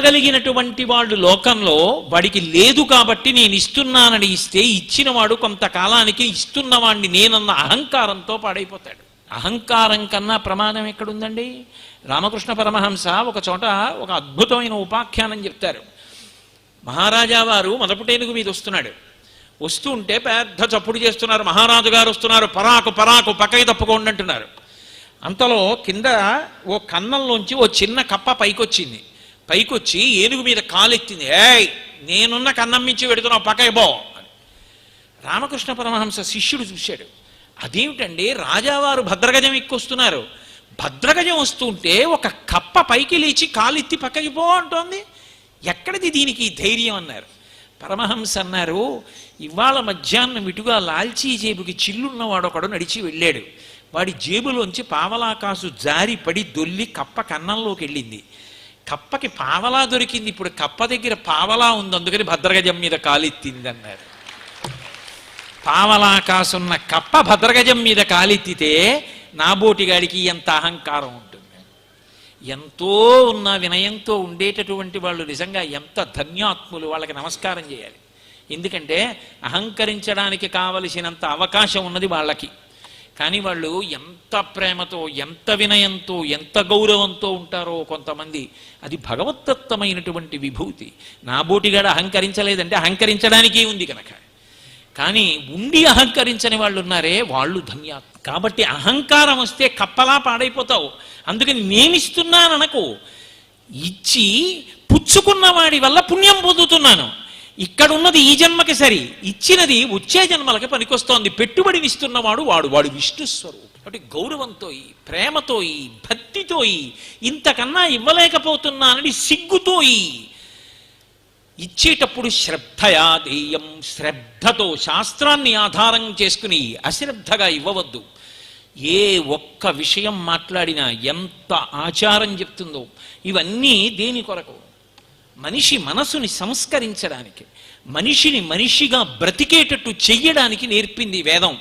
ఇవ్వగలిగినటువంటి వాడు లోకంలో వాడికి లేదు కాబట్టి నేను ఇస్తున్నానని ఇస్తే ఇచ్చినవాడు కొంతకాలానికి ఇస్తున్నవాడిని నేనన్న అహంకారంతో పాడైపోతాడు. అహంకారం కన్నా ప్రమాదం ఎక్కడుందండి? రామకృష్ణ పరమహంస ఒక చోట ఒక అద్భుతమైన ఉపాఖ్యానం చెప్తారు. మహారాజా వారు మొదపుటేనుగు మీద వస్తున్నాడు. వస్తూ ఉంటే పెద్ద చప్పుడు చేస్తున్నారు. మహారాజు గారు వస్తున్నారు. పరాకు పరాకు పక్కకి తప్పుకోండి అంటున్నారు అంతలో కింద ఓ కన్నంలోంచి ఓ చిన్న కప్ప పైకొచ్చింది. పైకొచ్చి ఏనుగు మీద కాలెత్తింది. ఏయ్ నేనున్న కన్నం మించి పెడుతున్నావు పకైబో అని. రామకృష్ణ పరమహంస శిష్యుడు చూశాడు. అదేమిటండి రాజావారు భద్రగజం ఎక్కొస్తున్నారు. భద్రగజం వస్తుంటే ఒక కప్ప పైకి లేచి కాలెత్తి పక్కకి పో అంటోంది. ఎక్కడిది దీనికి ధైర్యం? అన్నారు. పరమహంస అన్నారు ఇవాళ మధ్యాహ్నం ఇటుగా లాల్చీ జేబుకి చిల్లున్నవాడు ఒకడు నడిచి వెళ్ళాడు. వాడి జేబులోంచి పావలాకాసు జారి పడి దొల్లి కప్ప కన్నంలోకి వెళ్ళింది కప్పకి పావలా దొరికింది. ఇప్పుడు కప్ప దగ్గర పావలా ఉంది. అందుకని భద్రగజం మీద కాలెత్తింది అన్నారు. పావలాకాసున్న కప్ప భద్రగజం మీద కాలెత్తితే నాబోటిగాడికి ఎంత అహంకారం ఉంటుంది. ఎంతో ఉన్న వినయంతో ఉండేటటువంటి వాళ్ళు నిజంగా ఎంత ధన్యాత్ములు వాళ్ళకి నమస్కారం చేయాలి. ఎందుకంటే అహంకరించడానికి కావలసినంత అవకాశం ఉన్నది వాళ్ళకి. కానీ వాళ్ళు ఎంత ప్రేమతో ఎంత వినయంతో ఎంత గౌరవంతో ఉంటారో కొంతమంది అది భగవత్తత్వమైనటువంటి విభూతి. నాబోటిగాడు అహంకరించలేదంటే అహంకరించడానికే ఉంది కనుక కానీ ఉండి అహంకరించని వాళ్ళు ఉన్నారే వాళ్ళు ధన్యా కాబట్టి అహంకారం వస్తే కప్పలా పాడైపోతావు. అందుకని నేనిస్తున్నాననకు. ఇచ్చి పుచ్చుకున్న వాడి వల్ల పుణ్యం పొందుతున్నాను. ఇక్కడ ఉన్నది ఈ జన్మకి సరి. ఇచ్చినది వచ్చే జన్మలకి పనికొస్తోంది. పెట్టుబడినిస్తున్నవాడు వాడు. వాడు విష్ణు స్వరూపం. కాబట్టి గౌరవంతో ప్రేమతో భక్తితో ఇంతకన్నా ఇవ్వలేకపోతున్నానని సిగ్గుతో ఇచ్చేటప్పుడు శ్రద్ధయా దేయం శ్రద్ధతో శాస్త్రాన్ని ఆధారం చేసుకుని అశ్రద్ధగా ఇవ్వవద్దు. ఏ ఒక్క విషయం మాట్లాడినా ఎంత ఆచారం చెప్తుందో. ఇవన్నీ దేని కొరకు? మనిషి మనసుని సంస్కరించడానికి మనిషిని మనిషిగా బ్రతికేటట్టు చెయ్యడానికి నేర్పింది వేదం.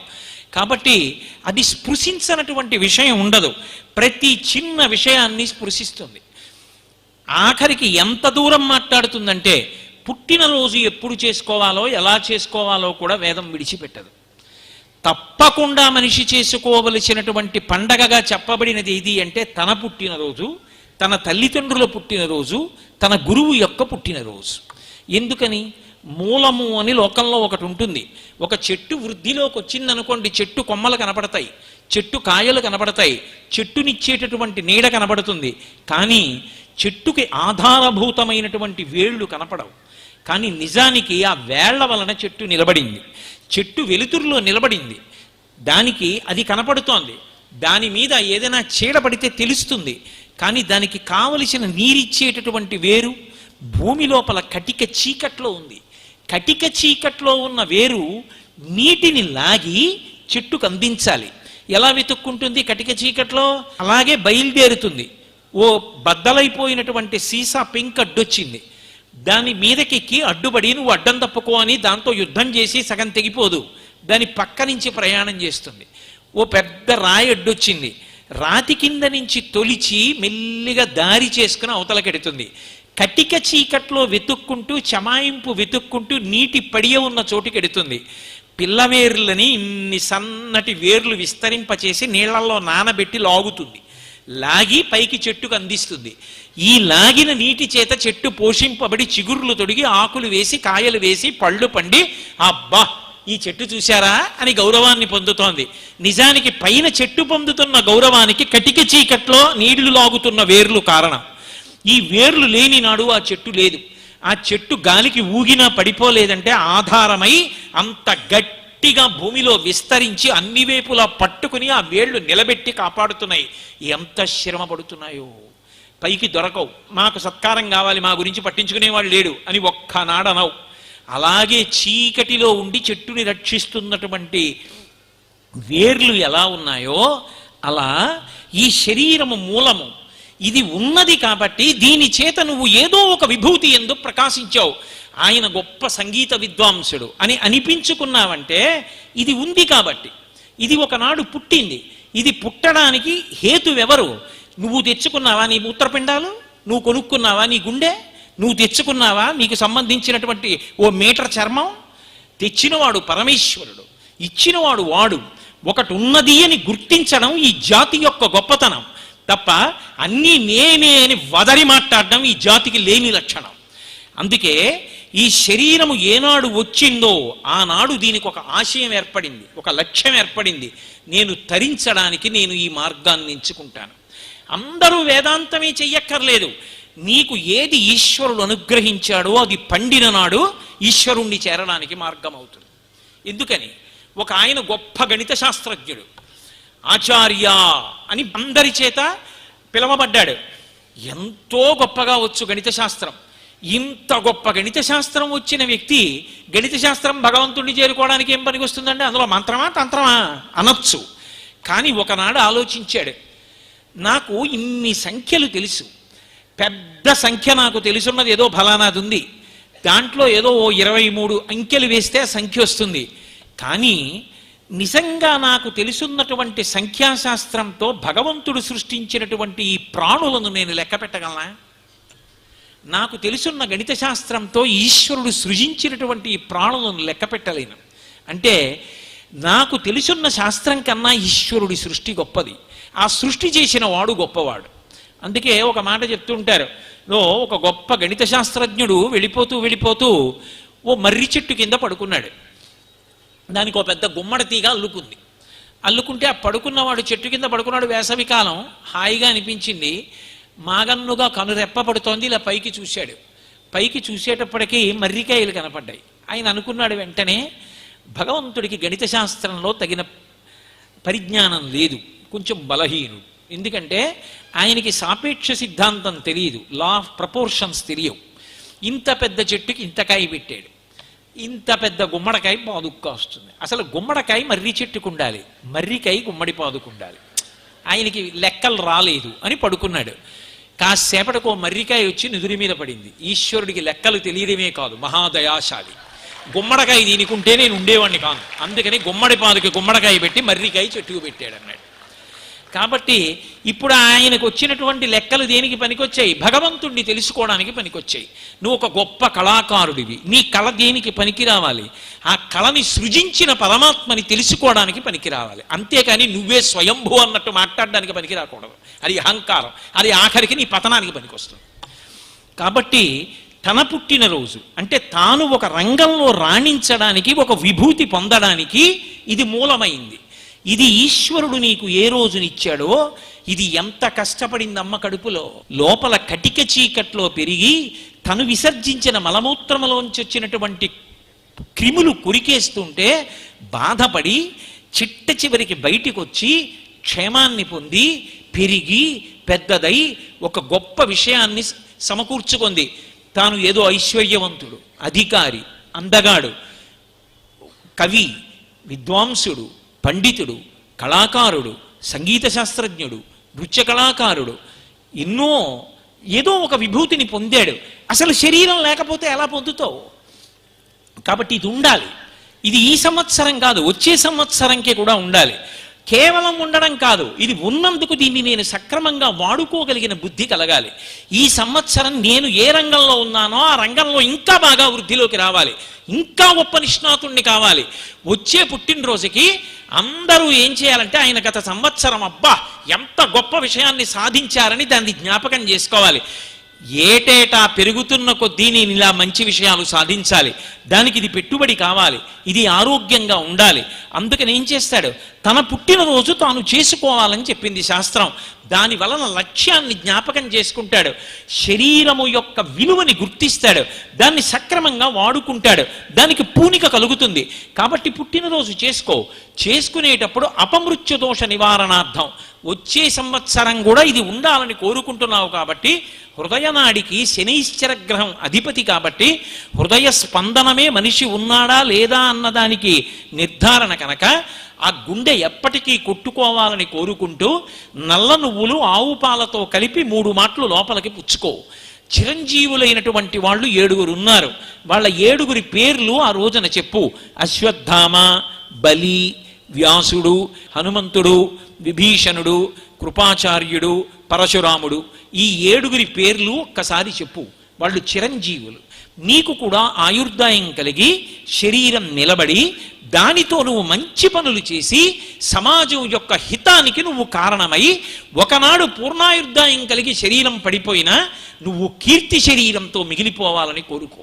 కాబట్టి అది స్పృశించనటువంటి విషయం ఉండదు. ప్రతి చిన్న విషయాన్ని స్పృశిస్తుంది. ఆఖరికి ఎంత దూరం మాట్లాడుతుందంటే పుట్టినరోజు ఎప్పుడు చేసుకోవాలో ఎలా చేసుకోవాలో కూడా వేదం విడిచిపెట్టదు. తప్పకుండా మనిషి చేసుకోవలసినటువంటి పండగగా చెప్పబడినది ఏది అంటే తన పుట్టినరోజు తన తల్లిదండ్రుల పుట్టినరోజు తన గురువు యొక్క పుట్టినరోజు ఎందుకని? మూలము అని లోకంలో ఒకటి ఉంటుంది. ఒక చెట్టు వృద్ధిలోకి వచ్చిందనుకోండి చెట్టు కొమ్మలు కనపడతాయి చెట్టు కాయలు కనపడతాయి చెట్టునిచ్చేటటువంటి నీడ కనబడుతుంది. కానీ చెట్టుకి ఆధారభూతమైనటువంటి వేళ్ళు కనపడవు. కానీ నిజానికి ఆ వేళ్ళ వలన చెట్టు నిలబడింది. చెట్టు వెలుతురులో నిలబడింది. దానికి అది కనపడుతోంది. దాని మీద ఏదైనా చీడ పడితే తెలుస్తుంది. కానీ దానికి కావలసిన నీరిచ్చేటటువంటి వేరు భూమి లోపల కటిక చీకట్లో ఉంది. కటిక చీకట్లో ఉన్న వేరు నీటిని లాగి చెట్టుకు అందించాలి. ఎలా వెతుక్కుంటుంది కటిక చీకట్లో? అలాగే బయలుదేరుతుంది. ఓ బద్దలైపోయినటువంటి సీసా పింక్ అడ్డొచ్చింది. దాని మీదకెక్కి అడ్డుపడి నువ్వు అడ్డం తప్పుకో అని దాంతో యుద్ధం చేసి సగం తెగిపోదు. దాని పక్క నుంచి ప్రయాణం చేస్తుంది. ఓ పెద్ద రాయి అడ్డొచ్చింది. రాతి కింద నుంచి తొలిచి మెల్లిగా దారి చేసుకుని అవతలకెడుతుంది కటిక చీకట్లో వెతుక్కుంటూ చమాయింపు వెతుక్కుంటూ నీటి పడియ ఉన్న చోటుకెడుతుంది పిల్లవేర్లని ఇన్ని సన్నటి వేర్లు విస్తరింపచేసి నీళ్ళలో నానబెట్టి లాగుతుంది. లాగి పైకి చెట్టుకు అందిస్తుంది. ఈ లాగిన నీటి చేత చెట్టు పోషింపబడి చిగుర్లు తొడిగి ఆకులు వేసి కాయలు వేసి పళ్ళు పండి అబ్బా! ఈ చెట్టు చూశారా అని గౌరవాన్ని పొందుతోంది. నిజానికి పైన చెట్టు పొందుతున్న గౌరవానికి కటిక చీకట్లో నీళ్ళు లాగుతున్న వేర్లు కారణం. ఈ వేర్లు లేని నాడు ఆ చెట్టు లేదు. ఆ చెట్టు గాలికి ఊగినా పడిపోలేదంటే ఆధారమై అంత గట్టిగా భూమిలో విస్తరించి అన్ని వైపులా పట్టుకుని ఆ వేళ్ళు నిలబెట్టి కాపాడుతున్నాయి. ఎంత శ్రమ పడుతున్నాయో. పైకి దొరకవు. మాకు సత్కారం కావాలి మా గురించి పట్టించుకునేవాడు లేడు అని ఒక్కనాడనవు. అలాగే చీకటిలో ఉండి చెట్టుని రక్షిస్తున్నటువంటి వేర్లు ఎలా ఉన్నాయో అలా ఈ శరీరము మూలము ఇది ఉన్నది కాబట్టి దీని చేత నువ్వు ఏదో ఒక విభూతి ఎందు ప్రకాశించావు. ఆయన గొప్ప సంగీత విద్వాంసుడు అని అనిపించుకున్నావంటే ఇది ఉంది కాబట్టి ఇది ఒకనాడు పుట్టింది ఇది పుట్టడానికి హేతువెవరు? నువ్వు తెచ్చుకున్నావా నీ మూత్రపిండాలు? నువ్వు కొనుక్కున్నావా నీ గుండె? నువ్వు తెచ్చుకున్నావా? నీకు సంబంధించినటువంటి ఓ మీటర్ చర్మం? తెచ్చినవాడు పరమేశ్వరుడు. ఇచ్చినవాడు వాడు. ఒకటి ఉన్నది అని గుర్తించడం ఈ జాతి యొక్క గొప్పతనం. తప్ప అన్నీ నేనే అని వదరి మాట్లాడడం ఈ జాతికి లేని లక్షణం. అందుకే ఈ శరీరము ఏనాడు వచ్చిందో ఆనాడు దీనికి ఒక ఆశయం ఏర్పడింది ఒక లక్ష్యం ఏర్పడింది. నేను తరించడానికి నేను ఈ మార్గాన్ని ఎంచుకుంటాను. అందరూ వేదాంతమే చెయ్యక్కర్లేదు. నీకు ఏది ఈశ్వరుడు అనుగ్రహించాడో అది పండిన నాడు ఈశ్వరుణ్ణి చేరడానికి మార్గం అవుతుంది ఎందుకని? ఒక ఆయన గొప్ప గణిత శాస్త్రజ్ఞుడు ఆచార్య అని అందరి చేత పిలవబడ్డాడు. ఎంతో గొప్పగా వచ్చు గణిత శాస్త్రం ఇంత గొప్ప గణిత శాస్త్రం వచ్చిన వ్యక్తి గణిత శాస్త్రం భగవంతుడిని చేరుకోవడానికి ఏం పనికి వస్తుందండి? అందులో మంత్రమా తంత్రమా? అనొచ్చు. కానీ ఒకనాడు ఆలోచించాడు. నాకు ఇన్ని సంఖ్యలు తెలుసు. పెద్ద సంఖ్య నాకు తెలుసున్నది ఏదో ఫలానాది ఉంది. దాంట్లో ఏదో ఓ ఇరవై మూడు అంకెలు వేస్తే సంఖ్య వస్తుంది. కానీ నిజంగా నాకు తెలుసున్నటువంటి సంఖ్యాశాస్త్రంతో భగవంతుడు సృష్టించినటువంటి ఈ ప్రాణులను నేను లెక్క పెట్టగలనా? నాకు తెలుసున్న గణిత శాస్త్రంతో ఈశ్వరుడు సృజించినటువంటి ఈ ప్రాణులను లెక్క పెట్టలేను. అంటే నాకు తెలుసున్న శాస్త్రం కన్నా ఈశ్వరుడి సృష్టి గొప్పది. ఆ సృష్టి చేసిన వాడు గొప్పవాడు. అందుకే ఒక మాట చెప్తుంటారు ఓ ఒక గొప్ప గణిత శాస్త్రజ్ఞుడు వెళ్ళిపోతూ వెళ్ళిపోతూ ఓ మర్రి చెట్టు కింద పడుకున్నాడు. దానికి ఒక పెద్ద గుమ్మడి తీగ అల్లుకుంది. అల్లుకుంటే ఆ పడుకున్నవాడు చెట్టు కింద పడుకున్నాడు వేసవి కాలం. హాయిగా అనిపించింది. మాగన్నుగా కనురెప్ప పడుతోంది ఇలా పైకి చూశాడు. పైకి చూసేటప్పటికీ మర్రికాయలు కనపడ్డాయి. ఆయన అనుకున్నాడు వెంటనే భగవంతుడికి గణిత శాస్త్రంలో తగిన పరిజ్ఞానం లేదు. కొంచెం బలహీనుడు. ఎందుకంటే ఆయనకి సాపేక్ష సిద్ధాంతం తెలియదు లా ఆఫ్ ప్రపోర్షన్స్ తెలియవు. ఇంత పెద్ద చెట్టుకి ఇంతకాయ పెట్టాడు. ఇంత పెద్ద గుమ్మడికాయ పాదుక్క వస్తుంది. అసలు గుమ్మడికాయ మర్రి చెట్టుకు ఉండాలి మర్రికాయ గుమ్మడి పాదుకుండాలి. ఆయనకి లెక్కలు రాలేదు అని పడుకున్నాడు. కాసేపటికి ఓ మర్రికాయ వచ్చి నుదురి మీద పడింది. ఈశ్వరుడికి లెక్కలు తెలియడమే కాదు. మహాదయాశాలి. గుమ్మడికాయ దీనికుంటే నేను ఉండేవాడిని కాను. అందుకని గుమ్మడి పాదుకి గుమ్మడికాయ పెట్టి మర్రికాయ చెట్టుకు పెట్టాడు అన్నాడు కాబట్టి ఇప్పుడు ఆయనకు వచ్చినటువంటి లెక్కలు దేనికి పనికొచ్చాయి? భగవంతుణ్ణి తెలుసుకోవడానికి పనికొచ్చాయి. నువ్వు ఒక గొప్ప కళాకారుడివి. నీ కళ దేనికి పనికి రావాలి? ఆ కళని సృజించిన పరమాత్మని తెలుసుకోవడానికి పనికి రావాలి. అంతేకాని నువ్వే స్వయంభూ అన్నట్టు మాట్లాడడానికి పనికి రాకూడదు. అది అహంకారం. అది ఆఖరికి నీ పతనానికి పనికొస్తుంది. కాబట్టి తన పుట్టినరోజు అంటే తాను ఒక రంగంలో రాణించడానికి ఒక విభూతి పొందడానికి ఇది మూలమైంది. ఇది ఈశ్వరుడు నీకు ఏ రోజునిచ్చాడో ఇది ఎంత కష్టపడిందమ్మ కడుపులో. లోపల కటిక చీకట్లో పెరిగి తను విసర్జించిన మలమూత్రములోంచి వచ్చినటువంటి క్రిములు కురికేస్తుంటే బాధపడి చిట్ట చివరికి బయటికి వచ్చి క్షేమాన్ని పొంది పెరిగి పెద్దదై ఒక గొప్ప విషయాన్ని సమకూర్చుకుంది. తాను ఏదో ఐశ్వర్యవంతుడు అధికారి అందగాడు కవి విద్వాంసుడు పండితుడు కళాకారుడు సంగీత శాస్త్రజ్ఞుడు నృత్య కళాకారుడు ఎన్నో ఏదో ఒక విభూతిని పొందాడు. అసలు శరీరం లేకపోతే ఎలా పొందుతావు? కాబట్టి ఇది ఉండాలి. ఇది ఈ సంవత్సరం కాదు వచ్చే సంవత్సరంకే కూడా ఉండాలి. కేవలం ఉండడం కాదు ఇది ఉన్నందుకు దీన్ని నేను సక్రమంగా వాడుకోగలిగిన బుద్ధి కలగాలి. ఈ సంవత్సరం నేను ఏ రంగంలో ఉన్నానో ఆ రంగంలో ఇంకా బాగా వృద్ధిలోకి రావాలి. ఇంకా గొప్ప నిష్ణాతుణ్ణి కావాలి. వచ్చే పుట్టినరోజుకి అందరూ ఏం చేయాలంటే ఆయన గత సంవత్సరం అబ్బా ఎంత గొప్ప విషయాన్ని సాధించారని దాన్ని జ్ఞాపకం చేసుకోవాలి. ఏటేటా పెరుగుతున్న కొద్దీ నేను ఇలా మంచి విషయాలు సాధించాలి. దానికి ఇది పెట్టుబడి కావాలి. ఇది ఆరోగ్యంగా ఉండాలి. అందుకని ఏం చేస్తాడు? తన పుట్టినరోజు తాను చేసుకోవాలని చెప్పింది శాస్త్రం. దాని వలన లక్ష్యాన్ని జ్ఞాపకం చేసుకుంటాడు. శరీరము యొక్క విలువని గుర్తిస్తాడు. దాన్ని సక్రమంగా వాడుకుంటాడు. దానికి పూనిక కలుగుతుంది. కాబట్టి పుట్టినరోజు చేసుకో. చేసుకునేటప్పుడు అపమృత్యు దోష నివారణార్థం. వచ్చే సంవత్సరం కూడా ఇది ఉండాలని కోరుకుంటున్నావు కాబట్టి హృదయనాడికి శనీశ్చర గ్రహం అధిపతి కాబట్టి హృదయ స్పందనమే మనిషి ఉన్నాడా లేదా అన్నదానికి నిర్ధారణ కనుక ఆ గుండె ఎప్పటికీ కొట్టుకోవాలని కోరుకుంటూ నల్ల నువ్వులు ఆవు పాలతో కలిపి మూడు మాటలు లోపలికి పుచ్చుకో. చిరంజీవులైనటువంటి వాళ్ళు ఏడుగురు ఉన్నారు. వాళ్ళ ఏడుగురి పేర్లు ఆ రోజున చెప్పు. అశ్వత్థామ బలి వ్యాసుడు హనుమంతుడు విభీషణుడు కృపాచార్యుడు పరశురాముడు ఈ ఏడుగురి పేర్లు ఒక్కసారి చెప్పు. వాళ్ళు చిరంజీవులు. నీకు కూడా ఆయుర్దాయం కలిగి శరీరం నిలబడి దానితో నువ్వు మంచి పనులు చేసి సమాజం యొక్క హితానికి నువ్వు కారణమై ఒకనాడు పూర్ణాయుర్దాయం కలిగి శరీరం పడిపోయినా నువ్వు కీర్తి శరీరంతో మిగిలిపోవాలని కోరుకో.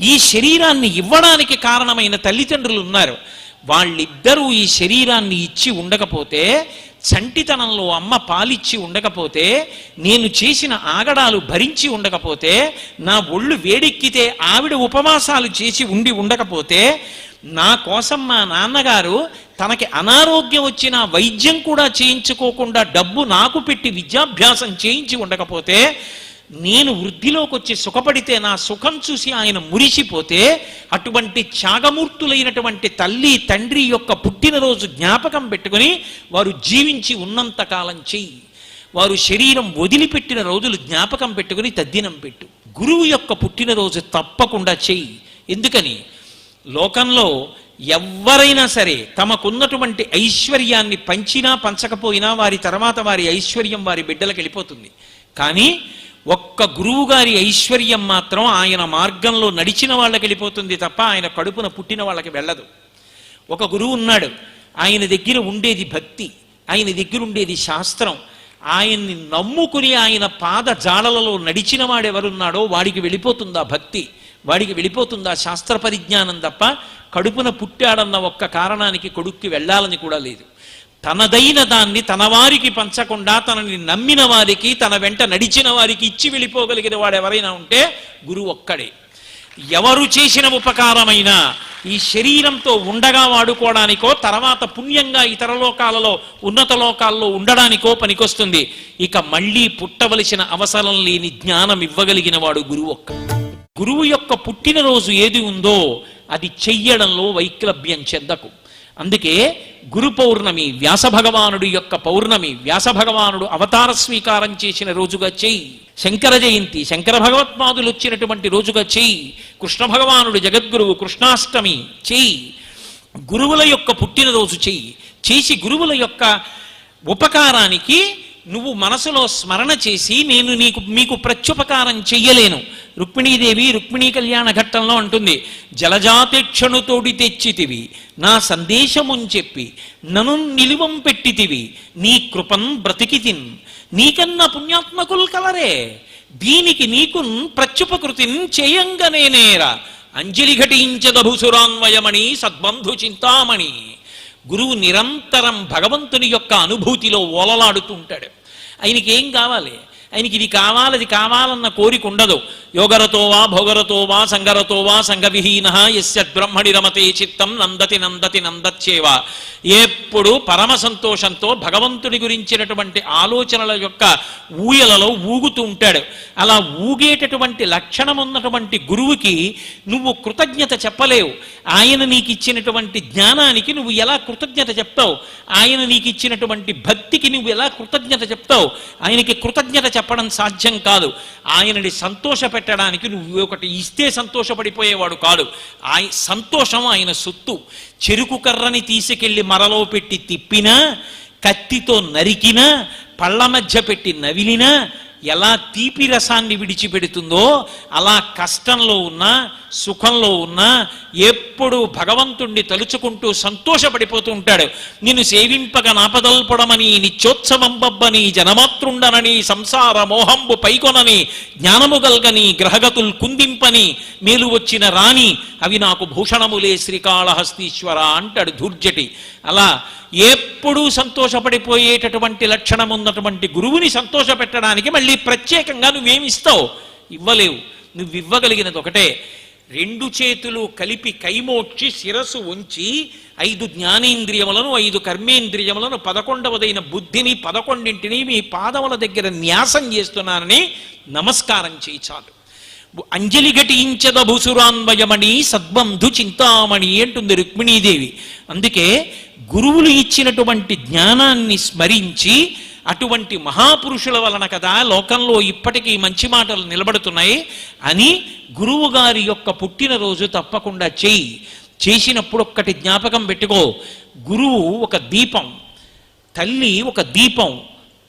ఈ శరీరాన్ని ఇవ్వడానికి కారణమైన తల్లిదండ్రులు ఉన్నారు. వాళ్ళిద్దరూ ఈ శరీరాన్ని ఇచ్చి ఉండకపోతే చంటితనంలో అమ్మ పాలిచ్చి ఉండకపోతే నేను చేసిన ఆగడాలు భరించి ఉండకపోతే నా ఒళ్ళు వేడెక్కితే ఆవిడ ఉపవాసాలు చేసి ఉండి ఉండకపోతే నా కోసం మా నాన్నగారు తనకి అనారోగ్యం వచ్చిన వైద్యం కూడా చేయించుకోకుండా డబ్బు నాకు పెట్టి విద్యాభ్యాసం చేయించి ఉండకపోతే నేను వృద్ధిలోకి వచ్చి సుఖపడితే నా సుఖం చూసి ఆయన మురిసిపోతే అటువంటి త్యాగమూర్తులైనటువంటి తల్లి తండ్రి యొక్క పుట్టినరోజు జ్ఞాపకం పెట్టుకుని వారు జీవించి ఉన్నంతకాలం చెయ్యి. వారు శరీరం వదిలిపెట్టిన రోజులు జ్ఞాపకం పెట్టుకుని తద్దినం పెట్టు. గురువు యొక్క పుట్టినరోజు తప్పకుండా చెయ్యి. ఎందుకని? లోకంలో ఎవరైనా సరే తమకున్నటువంటి ఐశ్వర్యాన్ని పంచినా పంచకపోయినా వారి తర్వాత వారి ఐశ్వర్యం వారి బిడ్డలకు వెళ్ళిపోతుంది. కానీ ఒక్క గురువుగారి ఐశ్వర్యం మాత్రం ఆయన మార్గంలో నడిచిన వాళ్ళకి వెళ్ళిపోతుంది తప్ప ఆయన కడుపున పుట్టిన వాళ్ళకి వెళ్ళదు. ఒక గురువు ఉన్నాడు. ఆయన దగ్గర ఉండేది భక్తి ఆయన దగ్గర ఉండేది శాస్త్రం. ఆయన్ని నమ్ముకుని ఆయన పాద జాడలలో నడిచిన వాడెవరున్నాడో వాడికి వెళ్ళిపోతుందా భక్తి వాడికి వెళ్ళిపోతుందా శాస్త్ర పరిజ్ఞానం తప్ప కడుపున పుట్టాడన్న ఒక్క కారణానికి కొడుక్కి వెళ్ళాలని కూడా లేదు. తనదైన దాన్ని తన వారికి పంచకుండా తనని నమ్మిన వారికి తన వెంట నడిచిన వారికి ఇచ్చి వెళ్ళిపోగలిగిన వాడు ఎవరైనా ఉంటే గురువు ఒక్కడే. ఎవరు చేసిన ఉపకారమైనా ఈ శరీరంతో ఉండగా వాడుకోవడానికో తర్వాత పుణ్యంగా ఇతర లోకాలలో ఉన్నత లోకాల్లో ఉండడానికో పనికొస్తుంది. ఇక మళ్ళీ పుట్టవలసిన అవసరం లేని జ్ఞానం ఇవ్వగలిగిన వాడు గురువు ఒక్క. గురువు యొక్క పుట్టినరోజు ఏది ఉందో అది చెయ్యడంలో వైక్లభ్యం చెందకు. అందుకే గురు పౌర్ణమి వ్యాస భగవానుడి యొక్క పౌర్ణమి వ్యాస భగవానుడు అవతార స్వీకారం చేసిన రోజుగా చెయ్యి శంకర జయంతి శంకర భగవత్పాదులు వచ్చినటువంటి రోజుగా చెయ్యి కృష్ణ భగవానుడు జగద్గురువు కృష్ణాష్టమి చెయ్యి గురువుల యొక్క పుట్టినరోజు చెయ్యి చేసి గురువుల యొక్క ఉపకారానికి నువ్వు మనసులో స్మరణ చేసి నేను నీకు మీకు ప్రత్యుపకారం చెయ్యలేను. రుక్మిణీదేవి రుక్మిణీ కళ్యాణ ఘట్టంలో అంటుంది జలజాతేక్షణుతోడి తెచ్చితివి. నా సందేశమున్ చెప్పి నను నిలువం పెట్టితివి. నీ కృపం బ్రతికితిన్. నీకన్నా పుణ్యాత్మకుల్ కలరే. దీనికి నీకు ప్రత్యుపకృతిన్ చేయంగనేనేరా అంజలి ఘటించదభుసురాన్వయమణి సద్బంధు చింతామణి. గురువు నిరంతరం భగవంతుని యొక్క అనుభూతిలో ఓలలాడుతుంటాడు. ఆయనకి ఏం కావాలి? ఆయనకి ఇది కావాలది కావాలన్న కోరిక ఉండదు. యోగరతో వా భోగరతో వా సంగరతో వా సంగవిహీన ఎస్య బ్రహ్మణి రమతే చిత్తం నందతి నందతి నందచ్చేవా. ఎప్పుడు పరమ సంతోషంతో భగవంతుడి గురించినటువంటి ఆలోచనల యొక్క ఊయలలో ఊగుతూ ఉంటాడు. అలా ఊగేటటువంటి లక్షణం ఉన్నటువంటి గురువుకి నువ్వు కృతజ్ఞత చెప్పలేవు. ఆయన నీకు ఇచ్చినటువంటి జ్ఞానానికి నువ్వు ఎలా కృతజ్ఞత చెప్తావు? ఆయన నీకు ఇచ్చినటువంటి భక్తికి నువ్వు ఎలా కృతజ్ఞత చెప్తావు? ఆయనకి కృతజ్ఞత చెప్పడం సాధ్యం కాదు. ఆయనని సంతోష పెట్టడానికి నువ్వు ఒకటి ఇస్తే సంతోషపడిపోయేవాడు కాదు. ఆయ సంతోషం ఆయన సొత్తు. చెరుకు కర్రని తీసుకెళ్ళి మరలో పెట్టి తిప్పినా కత్తితో నరికినా పళ్ళ మధ్య పెట్టి నవిలినా ఎలా తీపి రసాన్ని విడిచిపెడుతుందో అలా కష్టంలో ఉన్నా సుఖంలో ఉన్నా ఎప్పుడు భగవంతుణ్ణి తలుచుకుంటూ సంతోషపడిపోతూ ఉంటాడు. నిన్ను సేవింపక నాపదల్పడమని నిత్యోత్సవంబబ్బని జనమాతృండనని సంసార మోహంబు పైకొనని జ్ఞానము గల్గని గ్రహగతుల్ కుందింపని మేలు వచ్చిన రాణి అవి నాకు భూషణములే శ్రీకాళహస్తీశ్వర అంటాడు ధూర్జటి. అలా ఎప్పుడూ సంతోషపడిపోయేటటువంటి లక్షణం ఉన్నటువంటి గురువుని సంతోషపెట్టడానికి మళ్ళీ ప్రత్యేకంగా నువ్వేమిస్తావు ఇవ్వలేవు. నువ్వు ఇవ్వగలిగినది ఒకటే. రెండు చేతులు కలిపి కైమోడ్చి శిరస్సు ఉంచి ఐదు జ్ఞానేంద్రియములను ఐదు కర్మేంద్రియములను పదకొండవదైన బుద్ధిని పదకొండింటిని మీ పాదముల దగ్గర న్యాసం చేస్తున్నానని నమస్కారం చేయి చాలు. అంజలి ఘటించద భూసురాన్వయమణి సద్బంధు చింతామణి అంటుంది రుక్మిణీదేవి. అందుకే గురువులు ఇచ్చినటువంటి జ్ఞానాన్ని స్మరించి అటువంటి మహాపురుషుల వలన కదా లోకంలో ఇప్పటికీ మంచి మాటలు నిలబడుతున్నాయి అని గురువు గారి యొక్క పుట్టినరోజు తప్పకుండా చేయి. చేసినప్పుడు ఒక్కటి జ్ఞాపకం పెట్టుకో. గురువు ఒక దీపం తల్లి ఒక దీపం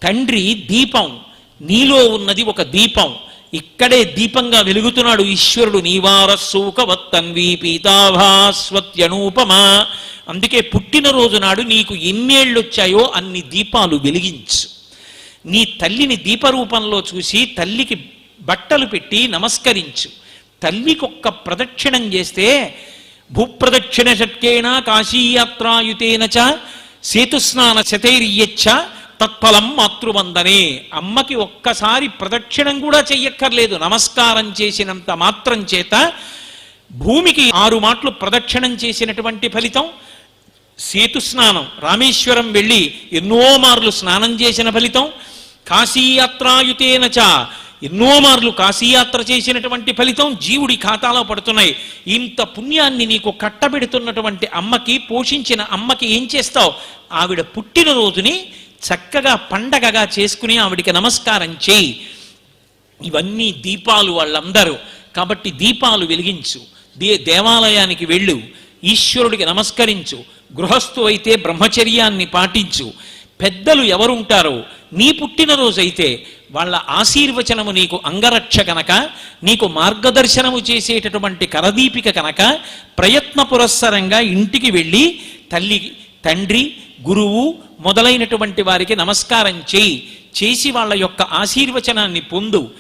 తండ్రి దీపం నీలో ఉన్నది ఒక దీపం ఇక్కడే దీపంగా వెలుగుతున్నాడు ఈశ్వరుడు. నీవారస్సూకవత్తన్వి పీతాభాస్వత్యనూపమా అందుకే పుట్టినరోజు నాడు నీకు ఎన్నేళ్ళు వచ్చాయో అన్ని దీపాలు వెలిగించు. నీ తల్లిని దీపరూపంలో చూసి తల్లికి బట్టలు పెట్టి నమస్కరించు. తల్లికొక్క ప్రదక్షిణం చేస్తే భూప్రదక్షిణ షట్కేణ కాశీయాత్రాయుతేన చ సేతుస్నాన శతైర్యచ్చ తత్ఫలం మాతృవందనే. అమ్మకి ఒక్కసారి ప్రదక్షిణం కూడా చెయ్యక్కర్లేదు. నమస్కారం చేసినంత మాత్రం చేత భూమికి ఆరు మాటలు ప్రదక్షిణం చేసినటువంటి ఫలితం సేతు స్నానం. రామేశ్వరం వెళ్ళి ఎన్నో మార్లు స్నానం చేసిన ఫలితం కాశీయాత్రాయుతేన చ. ఎన్నో మార్లు కాశీయాత్ర చేసినటువంటి ఫలితం జీవుడి ఖాతాలో పడుతున్నాయి. ఇంత పుణ్యాన్ని నీకు కట్టబెడుతున్నటువంటి అమ్మకి పోషించిన అమ్మకి ఏం చేస్తావు? ఆవిడ పుట్టినరోజుని చక్కగా పండగగా చేసుకుని ఆవిడికి నమస్కారం చేయి. ఇవన్నీ దీపాలు వాళ్ళందరూ. కాబట్టి దీపాలు వెలిగించు. దే దేవాలయానికి వెళ్ళు. ఈశ్వరుడికి నమస్కరించు. గృహస్థు అయితే బ్రహ్మచర్యాన్ని పాటించు. పెద్దలు ఎవరు ఉంటారో నీ పుట్టినరోజైతే వాళ్ళ ఆశీర్వచనము నీకు అంగరక్ష కనుక నీకు మార్గదర్శనము చేసేటటువంటి కరదీపిక కనుక ప్రయత్న పురస్సరంగా ఇంటికి వెళ్ళి తల్లి తండ్రి గురువు మొదలైనటువంటి వారికి నమస్కారం చేయి. చేసి వాళ్ళ యొక్క ఆశీర్వచనాన్ని పొందు.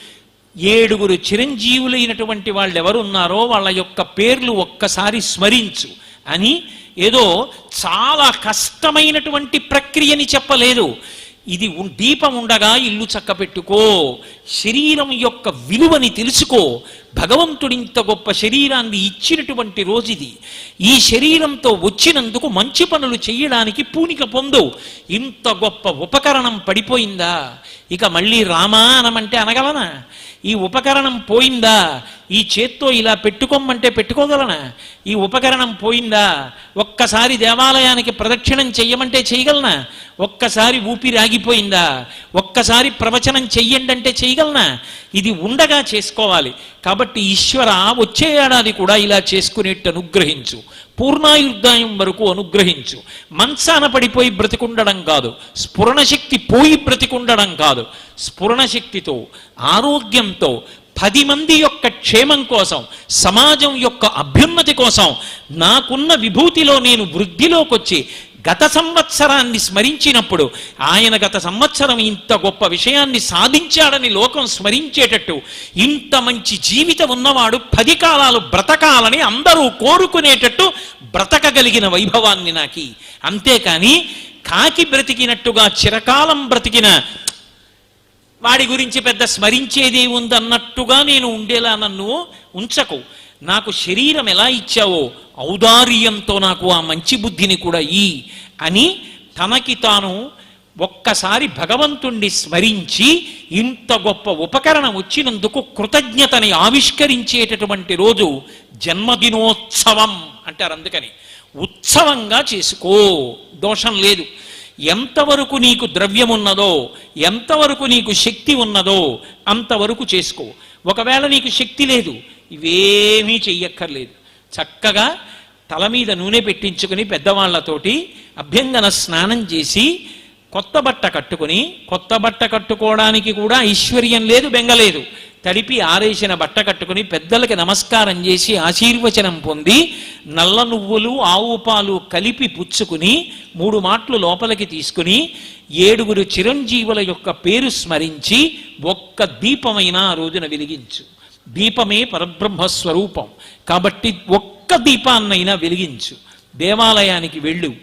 ఏడుగురు చిరంజీవులైనటువంటి వాళ్ళు ఎవరున్నారో వాళ్ళ యొక్క పేర్లు ఒక్కసారి స్మరించు. అని ఏదో చాలా కష్టమైనటువంటి ప్రక్రియని చెప్పలేదు. ఇది దీపం ఉండగా ఇల్లు చక్కపెట్టుకో శరీరం యొక్క విలువని తెలుసుకో. భగవంతుడింత గొప్ప శరీరాన్ని ఇచ్చినటువంటి రోజుది. ఈ శరీరంతో వచ్చినందుకు మంచి పనులు చేయడానికి పూనిక పొందు. ఇంత గొప్ప ఉపకరణం పడిపోయిందా? ఇక మళ్ళీ రామా అనమంటే అనగలనా? ఈ ఉపకరణం పోయిందా? ఈ చేత్తో ఇలా పెట్టుకోమంటే పెట్టుకోగలనా? ఈ ఉపకరణం పోయిందా? ఒక్కసారి దేవాలయానికి ప్రదక్షిణం చెయ్యమంటే చేయగలనా ఒక్కసారి ఊపిరి ఆగిపోయిందా? ఒక్కసారి ప్రవచనం చెయ్యండి అంటే చేయగలనా ఇది ఉండగా చేసుకోవాలి. కాబట్టి ఈశ్వర వచ్చే ఏడాది కూడా ఇలా చేసుకునేట్టు అనుగ్రహించు. పూర్ణాయుర్దాయం వరకు అనుగ్రహించు. మంచాన పడిపోయి బ్రతికుండడం కాదు. స్ఫురణశక్తి పోయి బ్రతికుండడం కాదు. స్ఫురణశక్తితో ఆరోగ్యంతో పది మంది యొక్క క్షేమం కోసం సమాజం యొక్క అభ్యున్నతి కోసం నాకున్న విభూతిలో నేను వృద్ధిలోకొచ్చి గత సంవత్సరాన్ని స్మరించినప్పుడు ఆయన గత సంవత్సరం ఇంత గొప్ప విషయాన్ని సాధించాడని లోకం స్మరించేటట్టు ఇంత మంచి జీవితం ఉన్నవాడు పది కాలాలు బ్రతకాలని అందరూ కోరుకునేటట్టు బ్రతకగలిగిన వైభవాన్ని నాకి అంతేకాని కాకి బ్రతికినట్టుగా చిరకాలం బ్రతికిన వాడి గురించి పెద్ద స్మరించేది ఉందన్నట్టుగా నేను ఉండేలా నన్ను ఉంచకు. నాకు శరీరం ఎలా ఇచ్చావో ఔదార్యంతో నాకు ఆ మంచి బుద్ధిని కూడా ఈ అని తనకి తాను ఒక్కసారి భగవంతుణ్ణి స్మరించి ఇంత గొప్ప ఉపకరణం వచ్చినందుకు కృతజ్ఞతని ఆవిష్కరించేటటువంటి రోజు జన్మదినోత్సవం అంటారు అందుకని. ఉత్సవంగా చేసుకో దోషం లేదు. ఎంతవరకు నీకు ద్రవ్యం ఉన్నదో ఎంతవరకు నీకు శక్తి ఉన్నదో అంతవరకు చేసుకో. ఒకవేళ నీకు శక్తి లేదు ఇవేమీ చెయ్యక్కర్లేదు. చక్కగా తల మీద నూనె పెట్టించుకుని పెద్దవాళ్ళతోటి అభ్యంగన స్నానం చేసి కొత్త బట్ట కట్టుకుని కొత్త బట్ట కట్టుకోవడానికి కూడా ఐశ్వర్యం లేదు బెంగలేదు తడిపి ఆరేసిన బట్ట కట్టుకుని పెద్దలకి నమస్కారం చేసి ఆశీర్వచనం పొంది నల్ల నువ్వులు ఆవు పాలు కలిపి పుచ్చుకుని మూడు మాటలు లోపలికి తీసుకుని ఏడుగురు చిరంజీవుల యొక్క పేరు స్మరించి ఒక్క దీపమైన ఆ రోజున వెలిగించు. దీపమే పరబ్రహ్మస్వరూపం. కాబట్టి ఒక్క దీపాన్నైనా వెలిగించు. దేవాలయానికి వెళ్ళు.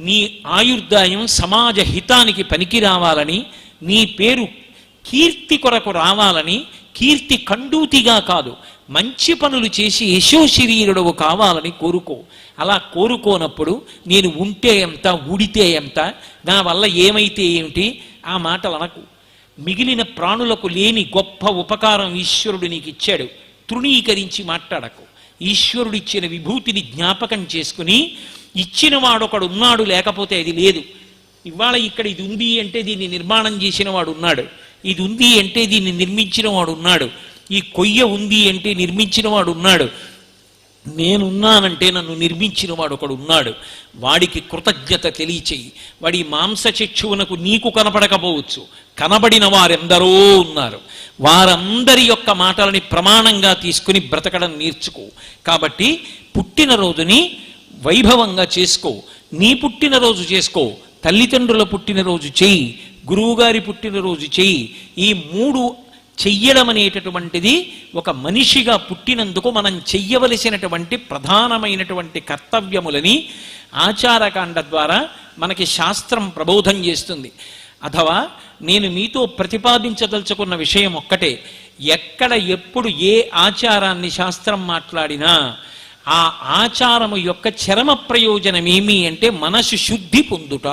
నీ ఆయుర్దాయం సమాజ హితానికి పనికి రావాలని నీ పేరు కీర్తి కొరకు రావాలని కీర్తి కండూతిగా కాదు మంచి పనులు చేసి యశోశరీరుడవు కావాలని కోరుకో. అలా కోరుకోనప్పుడు నేను ఉంటే ఎంత ఊడితే ఎంత నా వల్ల ఏమైతే ఏమిటి ఆ మాటలు అనకు మిగిలిన ప్రాణులకు లేని గొప్ప ఉపకారం ఈశ్వరుడు నీకు ఇచ్చాడు తృణీకరించి మాట్లాడకు. ఈశ్వరుడిచ్చిన విభూతిని జ్ఞాపకం చేసుకుని ఇచ్చిన వాడొకడు ఉన్నాడు లేకపోతే అది లేదు. ఇవాళ ఇక్కడ ఇది ఉంది అంటే దీన్ని నిర్మాణం చేసిన వాడు ఉన్నాడు. ఇది ఉంది అంటే దీన్ని నిర్మించిన వాడు ఉన్నాడు. ఈ కొయ్య ఉంది అంటే నిర్మించిన వాడు ఉన్నాడు. నేనున్నానంటే నన్ను నిర్మించిన వాడు ఒకడు ఉన్నాడు. వాడికి కృతజ్ఞత తెలియచేయి వాడి మాంస చక్షువునకు నీకు కనపడకపోవచ్చు. కనబడిన వారెందరో ఉన్నారు. వారందరి యొక్క మాటలని ప్రమాణంగా తీసుకుని బ్రతకడం నేర్చుకో. కాబట్టి పుట్టినరోజుని వైభవంగా చేసుకో. నీ పుట్టినరోజు చేసుకో. తల్లిదండ్రుల పుట్టినరోజు చెయ్యి. గురువుగారి పుట్టినరోజు చెయ్యి. ఈ మూడు చెయ్యడం అనేటటువంటిది ఒక మనిషిగా పుట్టినందుకు మనం చెయ్యవలసినటువంటి ప్రధానమైనటువంటి కర్తవ్యములని ఆచారకాండ ద్వారా మనకి శాస్త్రం ప్రబోధం చేస్తుంది. అథవా నేను మీతో ప్రతిపాదించదలుచుకున్న విషయం ఒక్కటే. ఎక్కడ ఎప్పుడు ఏ ఆచారాన్ని శాస్త్రం మాట్లాడినా ఆ ఆచారము యొక్క చరమ ప్రయోజనం ఏమి అంటే మనసు శుద్ధి పొందుట.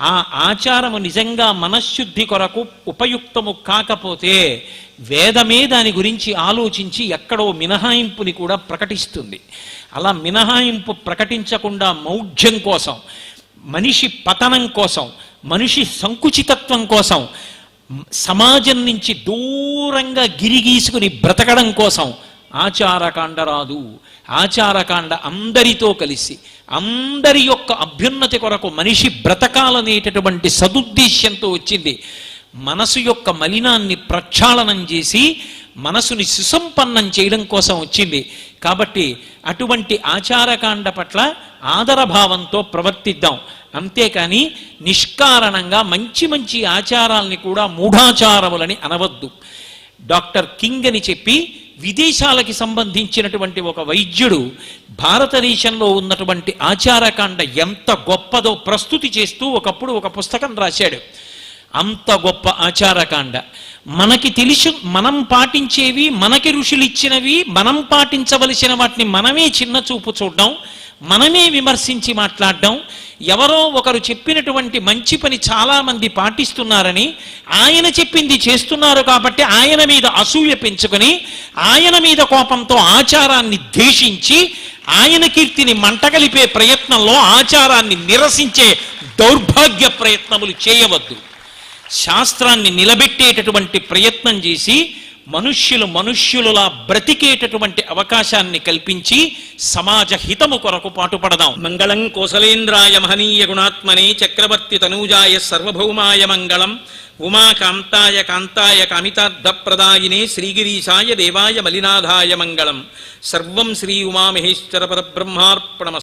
ఆ ఆచారము నిజంగా మనశ్శుద్ధి కొరకు ఉపయుక్తము కాకపోతే వేదమే దాని గురించి ఆలోచించి ఎక్కడో మినహాయింపుని కూడా ప్రకటిస్తుంది. అలా మినహాయింపు ప్రకటించకుండా మౌఢ్యం కోసం మనిషి పతనం కోసం మనిషి సంకుచితత్వం కోసం సమాజం నుంచి దూరంగా గిరిగీసుకుని బ్రతకడం కోసం ఆచారకాండ రాదు. ఆచారకాండ అందరితో కలిసి అందరి యొక్క అభ్యున్నతి కొరకు మనిషి బ్రతకాలనేటటువంటి సదుద్దేశ్యంతో వచ్చింది. మనసు యొక్క మలినాన్ని ప్రక్షాళనం చేసి మనసుని సుసంపన్నం చేయడం కోసం వచ్చింది. కాబట్టి అటువంటి ఆచారకాండ పట్ల ఆదరభావంతో ప్రవర్తిద్దాం. అంతేకాని నిష్కారణంగా మంచి మంచి ఆచారాల్ని కూడా మూఢాచారములని అనవద్దు. డాక్టర్ కింగ్ అని చెప్పి విదేశాలకి సంబంధించినటువంటి ఒక వైద్యుడు భారతదేశంలో ఉన్నటువంటి ఆచారకాండ ఎంత గొప్పదో ప్రస్తుతి చేస్తూ ఒకప్పుడు ఒక పుస్తకం రాశాడు. అంత గొప్ప ఆచారకాండ. మనకి తెలుసు మనం పాటించేవి మనకి ఋషులు ఇచ్చినవి మనం పాటించవలసిన వాటిని మనమే చిన్న చూపు చూడడం మనమే విమర్శించి మాట్లాడడం. ఎవరో ఒకరు చెప్పినటువంటి మంచి పని చాలామంది పాటిస్తున్నారని ఆయన చెప్పింది చేస్తున్నారు కాబట్టి ఆయన మీద అసూయ పెంచుకొని ఆయన మీద కోపంతో ఆచారాన్ని ద్వేషించి ఆయన కీర్తిని మంటగలిపే ప్రయత్నంలో ఆచారాన్ని నిరసించే దౌర్భాగ్య ప్రయత్నములు చేయవద్దు. శాస్త్రాన్ని నిలబెట్టేటటువంటి ప్రయత్నం చేసి మనుష్యులు మనుష్యులలా బ్రతికేటటువంటి అవకాశాన్ని కల్పించి సమాజ హితము కొరకు పాటుపడదాం. మంగళం కోసలేంద్రాయ మహనీయ గుణాత్మనే చక్రవర్తి తనూజాయ సర్వభౌమాయ మంగళం. ఉమాకాంతాయ కాంతాయ కామితార్థప్రదాయినే శ్రీగిరీశాయ దేవాయ మలినాథాయ మంగళం. సర్వం శ్రీ ఉమామహేశ్వర పరబ్రహ్మార్పణమ